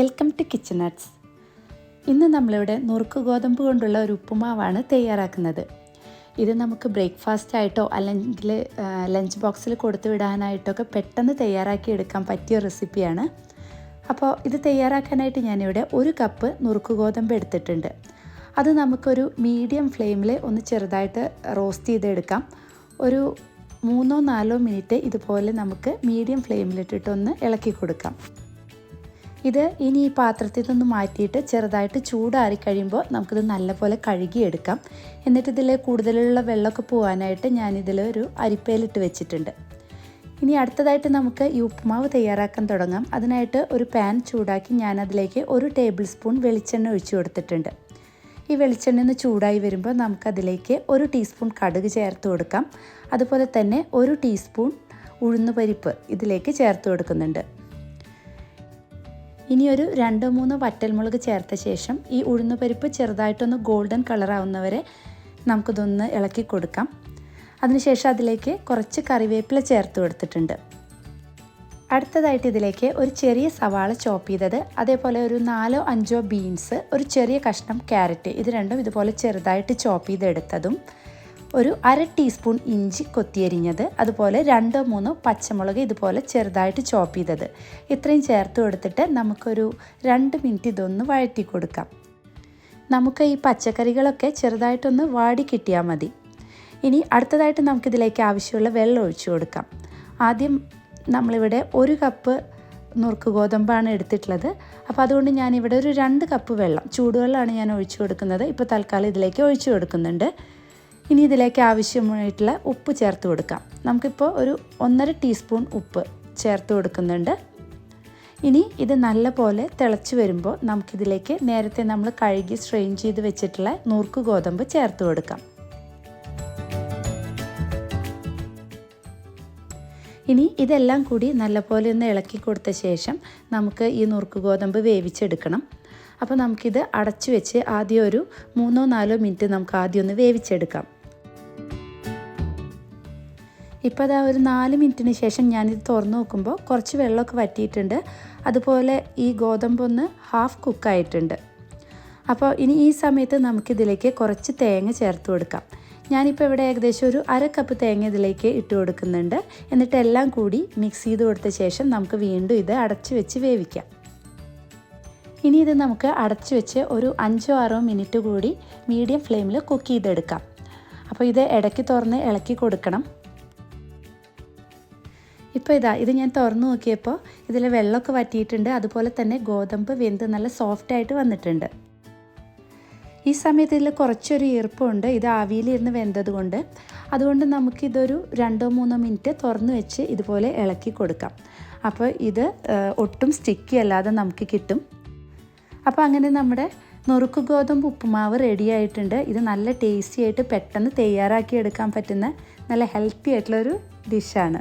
Welcome to kitchen nuts. ഇന്ന് നമ്മളിവിടെ നുറുക്ക് ഗോതമ്പ് കൊണ്ടുള്ള ഒരു ഉപ്പുമാവാണ് തയ്യാറാക്കുന്നത്. ഇത് നമുക്ക് ബ്രേക്ക്ഫാസ്റ്റ് ആയിട്ടോ അല്ലെങ്കിൽ ലഞ്ച് ബോക്സിൽ കൊടുത്തു വിടാനായിട്ടോ ഒക്കെ പെട്ടെന്ന് തയ്യാറാക്കി എടുക്കാൻ പറ്റിയ റെസിപ്പിയാണ്. അപ്പോൾ ഇത് തയ്യാറാക്കാനായിട്ട് ഞാനിവിടെ ഒരു കപ്പ് നുറുക്ക് ഗോതമ്പ് എടുത്തിട്ടുണ്ട്. അത് നമുക്കൊരു മീഡിയം ഫ്ലെയിമിൽ ഒന്ന് ചെറുതായിട്ട് റോസ്റ്റ് ചെയ്തെടുക്കാം. ഒരു മൂന്നോ നാലോ മിനിറ്റ് ഇതുപോലെ നമുക്ക് മീഡിയം ഫ്ലെയിമിലിട്ടിട്ടൊന്ന് ഇളക്കി കൊടുക്കാം. ഇത് ഇനി ഈ പാത്രത്തിൽ നിന്ന് മാറ്റിയിട്ട് ചെറുതായിട്ട് ചൂടാറി കഴിയുമ്പോൾ നമുക്കിത് നല്ലപോലെ കഴുകിയെടുക്കാം. എന്നിട്ട് ഇതിൽ കൂടുതലുള്ള വെള്ളമൊക്കെ പോകാനായിട്ട് ഞാനിതിൽ ഒരു അരിപ്പയിലിട്ട് വെച്ചിട്ടുണ്ട്. ഇനി അടുത്തതായിട്ട് നമുക്ക് ഈ ഉപ്പുമാവ് തയ്യാറാക്കാൻ തുടങ്ങാം. അതിനായിട്ട് ഒരു പാൻ ചൂടാക്കി ഞാനതിലേക്ക് ഒരു ടേബിൾ സ്പൂൺ വെളിച്ചെണ്ണ ഒഴിച്ചു കൊടുത്തിട്ടുണ്ട്. ഈ വെളിച്ചെണ്ണ ഒന്ന് ചൂടായി വരുമ്പോൾ നമുക്കതിലേക്ക് ഒരു ടീസ്പൂൺ കടുക് ചേർത്ത് കൊടുക്കാം. അതുപോലെ തന്നെ ഒരു ടീസ്പൂൺ ഉഴുന്നുപരിപ്പ് ഇതിലേക്ക് ചേർത്ത് കൊടുക്കുന്നുണ്ട്. ഇനി ഒരു രണ്ടോ മൂന്നോ വറ്റൽമുളക് ചേർത്ത ശേഷം ഈ ഉഴുന്നുപരിപ്പ് ചെറുതായിട്ടൊന്ന് ഗോൾഡൻ കളറാവുന്നവരെ നമുക്കിതൊന്ന് ഇളക്കി കൊടുക്കാം. അതിനുശേഷം അതിലേക്ക് കുറച്ച് കറിവേപ്പില ചേർത്ത് കൊടുത്തിട്ടുണ്ട്. അടുത്തതായിട്ട് ഇതിലേക്ക് ഒരു ചെറിയ സവാള ചോപ്പ് ചെയ്തത് അതേപോലെ ഒരു നാലോ അഞ്ചോ ബീൻസ് ഒരു ചെറിയ കഷ്ണം ക്യാരറ്റ് ഇത് രണ്ടും ഇതുപോലെ ചെറുതായിട്ട് ചോപ്പ് ചെയ്തെടുത്തതും ഒരു അര ടീസ്പൂൺ ഇഞ്ചി കൊത്തിയരിഞ്ഞത് അതുപോലെ രണ്ടോ മൂന്നോ പച്ചമുളക് ഇതുപോലെ ചെറുതായിട്ട് ചോപ്പ് ചെയ്തത്. ഇത്രയും ചേർത്ത് കൊടുത്തിട്ട് നമുക്കൊരു രണ്ട് മിനിറ്റ് ഇതൊന്ന് വഴറ്റി കൊടുക്കാം. നമുക്ക് ഈ പച്ചക്കറികളൊക്കെ ചെറുതായിട്ടൊന്ന് വാടി കിട്ടിയാൽ മതി. ഇനി അടുത്തതായിട്ട് നമുക്കിതിലേക്ക് ആവശ്യമുള്ള വെള്ളം ഒഴിച്ചു കൊടുക്കാം. ആദ്യം നമ്മളിവിടെ ഒരു കപ്പ് നുറുക്ക് ഗോതമ്പാണ് എടുത്തിട്ടുള്ളത്. അപ്പോൾ അതുകൊണ്ട് ഞാനിവിടെ ഒരു രണ്ട് കപ്പ് വെള്ളം ചൂടുവെള്ളമാണ് ഞാൻ ഒഴിച്ചു കൊടുക്കുന്നത്. ഇപ്പോൾ തൽക്കാലം ഇതിലേക്ക് ഒഴിച്ചു കൊടുക്കുന്നുണ്ട്. ഇനി ഇതിലേക്ക് ആവശ്യമായിട്ടുള്ള ഉപ്പ് ചേർത്ത് കൊടുക്കാം. നമുക്കിപ്പോൾ ഒരു ഒന്നര ടീസ്പൂൺ ഉപ്പ് ചേർത്ത് കൊടുക്കുന്നുണ്ട്. ഇനി ഇത് നല്ല പോലെ തിളച്ച് വരുമ്പോൾ നമുക്കിതിലേക്ക് നേരത്തെ നമ്മൾ കഴുകി സ്ട്രെയിൻ ചെയ്ത് വെച്ചിട്ടുള്ള നൂർക്ക് ഗോതമ്പ് ചേർത്ത് കൊടുക്കാം. ഇനി ഇതെല്ലാം കൂടി നല്ലപോലെ ഒന്ന് ഇളക്കി കൊടുത്ത ശേഷം നമുക്ക് ഈ നുറുക്ക് ഗോതമ്പ് വേവിച്ചെടുക്കണം. അപ്പോൾ നമുക്കിത് അടച്ചു വെച്ച് ആദ്യം ഒരു മൂന്നോ നാലോ മിനിറ്റ് നമുക്ക് ആദ്യം ഒന്ന് വേവിച്ചെടുക്കാം. ഇപ്പോൾ അതാ ഒരു നാല് മിനിറ്റിന് ശേഷം ഞാനിത് തുറന്നു നോക്കുമ്പോൾ കുറച്ച് വെള്ളമൊക്കെ വറ്റിയിട്ടുണ്ട്. അതുപോലെ ഈ ഗോതമ്പൊന്ന് ഹാഫ് കുക്കായിട്ടുണ്ട് അപ്പോൾ ഇനി ഈ സമയത്ത് നമുക്കിതിലേക്ക് കുറച്ച് തേങ്ങ ചേർത്ത് കൊടുക്കാം. ഞാനിപ്പോൾ ഇവിടെ ഏകദേശം ഒരു അര കപ്പ് തേങ്ങ ഇതിലേക്ക് ഇട്ട് കൊടുക്കുന്നുണ്ട്. എന്നിട്ട് എല്ലാം കൂടി മിക്സ് ചെയ്ത് കൊടുത്ത ശേഷം നമുക്ക് വീണ്ടും ഇത് അടച്ചു വെച്ച് വേവിക്കാം. ഇനി ഇത് നമുക്ക് അടച്ചു വെച്ച് ഒരു അഞ്ചോ ആറോ മിനിറ്റ് കൂടി മീഡിയം ഫ്ലെയിമിൽ കുക്ക് ചെയ്തെടുക്കാം. അപ്പോൾ ഇത് ഇടയ്ക്ക് തുറന്ന് ഇളക്കി കൊടുക്കണം. ഇപ്പോൾ ഇതാ ഇത് ഞാൻ തുറന്നു നോക്കിയപ്പോൾ ഇതിൽ വെള്ളമൊക്കെ വറ്റിയിട്ടുണ്ട്. അതുപോലെ തന്നെ ഗോതമ്പ് വെന്ത് നല്ല സോഫ്റ്റ് ആയിട്ട് വന്നിട്ടുണ്ട്. ഈ സമയത്ത് ഇതിൽ കുറച്ചൊരു ഈർപ്പമുണ്ട് ഇത് ആവിയിലിരുന്ന് വെന്തതുകൊണ്ട് അതുകൊണ്ട് നമുക്കിതൊരു രണ്ടോ മൂന്നോ മിനിറ്റ് തുറന്നു വെച്ച് ഇതുപോലെ ഇളക്കി കൊടുക്കാം. അപ്പോൾ ഇത് ഒട്ടും സ്റ്റിക്കി അല്ലാതെ നമുക്ക് കിട്ടും. അപ്പോൾ അങ്ങനെ നമ്മുടെ നുറുക്ക് ഗോതമ്പ് ഉപ്പുമാവ് റെഡി ആയിട്ടുണ്ട്. ഇത് നല്ല ടേസ്റ്റി ആയിട്ട് പെട്ടെന്ന് തയ്യാറാക്കി എടുക്കാൻ പറ്റുന്ന നല്ല ഹെൽത്തി ആയിട്ടുള്ളൊരു ഡിഷാണ്